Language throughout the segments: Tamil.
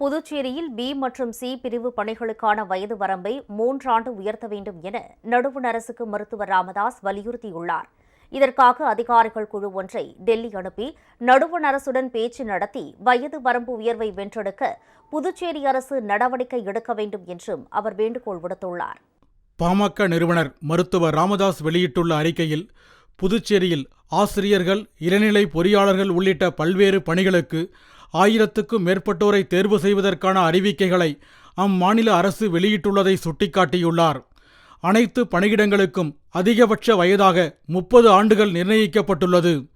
புதுச்சேரியில் பி மற்றும் சி பிரிவு பணிகளுக்கான வயது வரம்பை மூன்றாண்டு உயர்த்த வேண்டும் என நடுவண் அரசுக்கு மருத்துவர் ராமதாஸ் வலியுறுத்தியுள்ளார். இதற்காக அதிகாரிகள் குழு ஒன்றை டெல்லி அனுப்பி நடுவண் அரசுடன் பேச்சு நடத்தி வயது வரம்பு உயர்வை வென்றெடுக்க புதுச்சேரி அரசு நடவடிக்கை எடுக்க வேண்டும் என்றும் அவர் வேண்டுகோள் விடுத்துள்ளார். பாமக நிறுவனர் மருத்துவர் ராமதாஸ் வெளியிட்டுள்ள அறிக்கையில் புதுச்சேரியில் ஆசிரியர்கள் இளநிலை பொறியாளர்கள் உள்ளிட்ட பல்வேறு பணிகளுக்கு ஆயிரத்துக்கும் மேற்பட்டோரை தேர்வு செய்வதற்கான அறிவிக்கைகளை அம்மாநில அரசு வெளியிட்டுள்ளதை சுட்டிக்காட்டியுள்ளார். அனைத்து பணியிடங்களுக்கும் அதிகபட்ச வயதாக முப்பது ஆண்டுகள் நிர்ணயிக்கப்பட்டுள்ளது.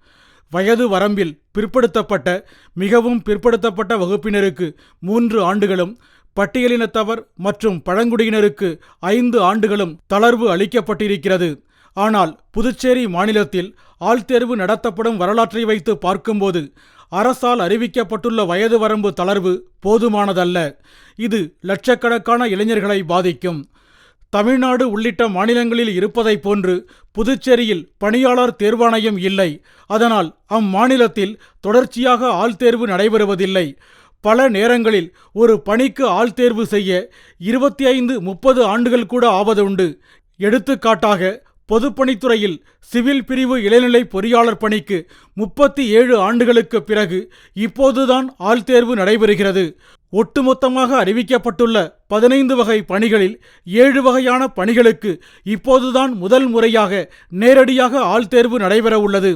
வயது வரம்பில் பிற்படுத்தப்பட்ட மிகவும் பிற்படுத்தப்பட்ட வகுப்பினருக்கு மூன்று ஆண்டுகளும் பட்டியலினத்தவர் மற்றும் பழங்குடியினருக்கு ஐந்து ஆண்டுகளும் தளர்வு அளிக்கப்பட்டிருக்கிறது. ஆனால் புதுச்சேரி மாநிலத்தில் ஆள்தேர்வு நடத்தப்படும் வரலாற்றை வைத்து பார்க்கும்போது அரசால் அறிவிக்கப்பட்டுள்ள வயது வரம்பு தளர்வு போதுமானதல்ல. இது லட்சக்கணக்கான இளைஞர்களை பாதிக்கும். தமிழ்நாடு உள்ளிட்ட மாநிலங்களில் இருப்பதைப் போன்று புதுச்சேரியில் பணியாளர் தேர்வாணையம் இல்லை. அதனால் அம்மாநிலத்தில் தொடர்ச்சியாக ஆள்தேர்வு நடைபெறுவதில்லை. பல நேரங்களில் ஒரு பணிக்கு ஆள்தேர்வு செய்ய இருபத்தி ஐந்து முப்பது ஆண்டுகள் கூட ஆவதுண்டு. எடுத்துக்காட்டாக பொதுப்பணித்துறையில் சிவில் பிரிவு இளநிலை பொறியாளர் பணிக்கு முப்பத்தி ஏழு ஆண்டுகளுக்கு பிறகு இப்போதுதான் ஆள்தேர்வு நடைபெறுகிறது. ஒட்டுமொத்தமாக அறிவிக்கப்பட்டுள்ள பதினைந்து வகை பணிகளில் ஏழு வகையான பணிகளுக்கு இப்போதுதான் முதல் முறையாக நேரடியாக ஆள்தேர்வு நடைபெற உள்ளது.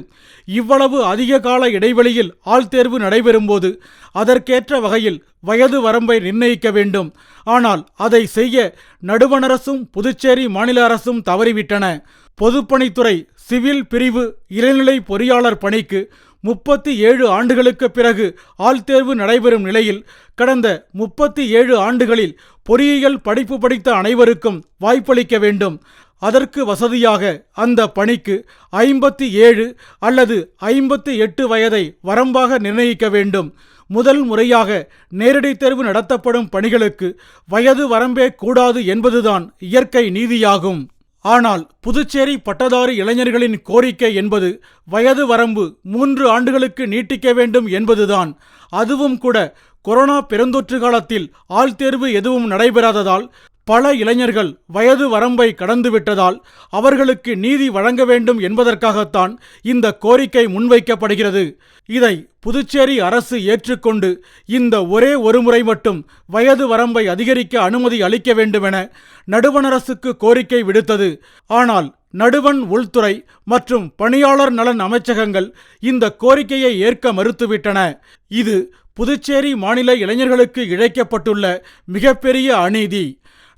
இவ்வளவு அதிக கால இடைவெளியில் ஆள்தேர்வு நடைபெறும்போது அதற்கேற்ற வகையில் வயது வரம்பை நிர்ணயிக்க வேண்டும். ஆனால் அதை செய்ய நடுவண் அரசும் புதுச்சேரி மாநில அரசும் தவறிவிட்டன. பொதுப்பணித்துறை சிவில் பிரிவு இளநிலை பொறியாளர் பணிக்கு முப்பத்தி ஏழு ஆண்டுகளுக்கு பிறகு ஆள்தேர்வு நடைபெறும் நிலையில் கடந்த முப்பத்தி ஏழு ஆண்டுகளில் பொறியியல் படிப்பு படித்த அனைவருக்கும் வாய்ப்பளிக்க வேண்டும். அதற்கு வசதியாக அந்த பணிக்கு ஐம்பத்தி ஏழு அல்லது ஐம்பத்தி எட்டு வயதை வரம்பாக நிர்ணயிக்க வேண்டும். முதல் முறையாக நேரடி தேர்வு நடத்தப்படும் பணிகளுக்கு வயது வரம்பே கூடாது என்பதுதான் இயற்கை நீதியாகும். ஆனால் புதுச்சேரி பட்டதாரி இளைஞர்களின் கோரிக்கை என்பது வயது வரம்பு மூன்று ஆண்டுகளுக்கு நீட்டிக்க வேண்டும் என்பதுதான். அதுவும் கூட கொரோனா பெருந்தொற்று காலத்தில் ஆள்தேர்வு எதுவும் நடைபெறாததால் பல இளைஞர்கள் வயது வரம்பை கடந்துவிட்டதால் அவர்களுக்கு நீதி வழங்க வேண்டும் என்பதற்காகத்தான் இந்த கோரிக்கை முன்வைக்கப்படுகிறது. இதை புதுச்சேரி அரசு ஏற்றுக்கொண்டு இந்த ஒரே ஒரு முறை மட்டும் வயது வரம்பை அதிகரிக்க அனுமதி அளிக்க வேண்டுமென நடுவண் அரசுக்கு கோரிக்கை விடுத்தது. ஆனால் நடுவண் உள்துறை மற்றும் பணியாளர் நலன் அமைச்சகங்கள் இந்த கோரிக்கையை ஏற்க மறுத்துவிட்டன. இது புதுச்சேரி மாநில இளைஞர்களுக்கு இழைக்கப்பட்டுள்ள மிகப்பெரிய அநீதி.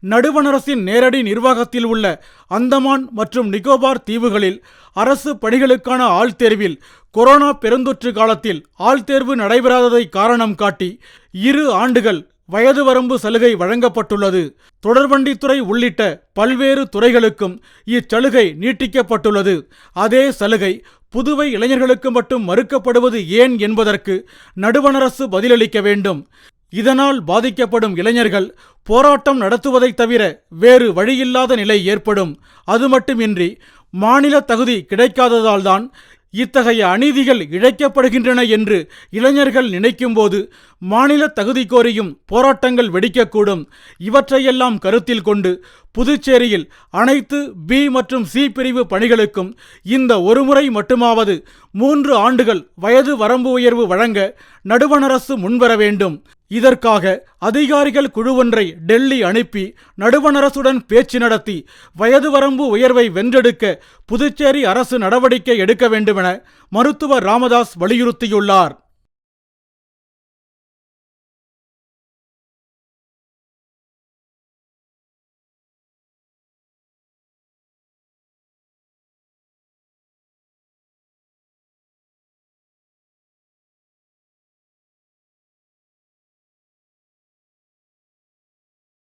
நடுவணரசின் நேரடி நிர்வாகத்தில் உள்ள அந்தமான் மற்றும் நிக்கோபார் தீவுகளில் அரசு பணிகளுக்கான ஆள்தேர்வில் கொரோனா பெருந்தொற்று காலத்தில் ஆள்தேர்வு நடைபெறாததை காரணம் காட்டி இரு ஆண்டுகள் வயது வரம்பு சலுகை வழங்கப்பட்டுள்ளது. தொடர்வண்டித்துறை உள்ளிட்ட பல்வேறு துறைகளுக்கும் இச்சலுகை நீட்டிக்கப்பட்டுள்ளது. அதே சலுகை புதுவை இளைஞர்களுக்கு மட்டும் மறுக்கப்படுவது ஏன் என்பதற்கு நடுவணரசு பதிலளிக்க வேண்டும். இதனால் பாதிக்கப்படும் இளைஞர்கள் போராட்டம் நடத்துவதைத் தவிர வேறு வழியில்லாத நிலை ஏற்படும். அது மட்டுமின்றி மாநில தகுதி கிடைக்காததால்தான் இத்தகைய அநீதிகள் இழைக்கப்படுகின்றன என்று இளைஞர்கள் நினைக்கும்போது மாநில தகுதி கோரியும் போராட்டங்கள் வெடிக்கக்கூடும். இவற்றையெல்லாம் கருத்தில் கொண்டு புதுச்சேரியில் அனைத்து பி மற்றும் சி பிரிவு பணிகளுக்கும் இந்த ஒருமுறை மட்டுமாவது மூன்று ஆண்டுகள் வயது வரம்பு உயர்வு வழங்க நடுவண் அரசு முன்வர வேண்டும். இதற்காக அதிகாரிகள் குழுவொன்றை டெல்லி அனுப்பி நடுவணரசுடன் பேச்சு நடத்தி வயது வரம்பு உயர்வை வென்றெடுக்க புதுச்சேரி அரசு நடவடிக்கை எடுக்க வேண்டுமென மருத்துவர் ராமதாஸ் வலியுறுத்தியுள்ளார்.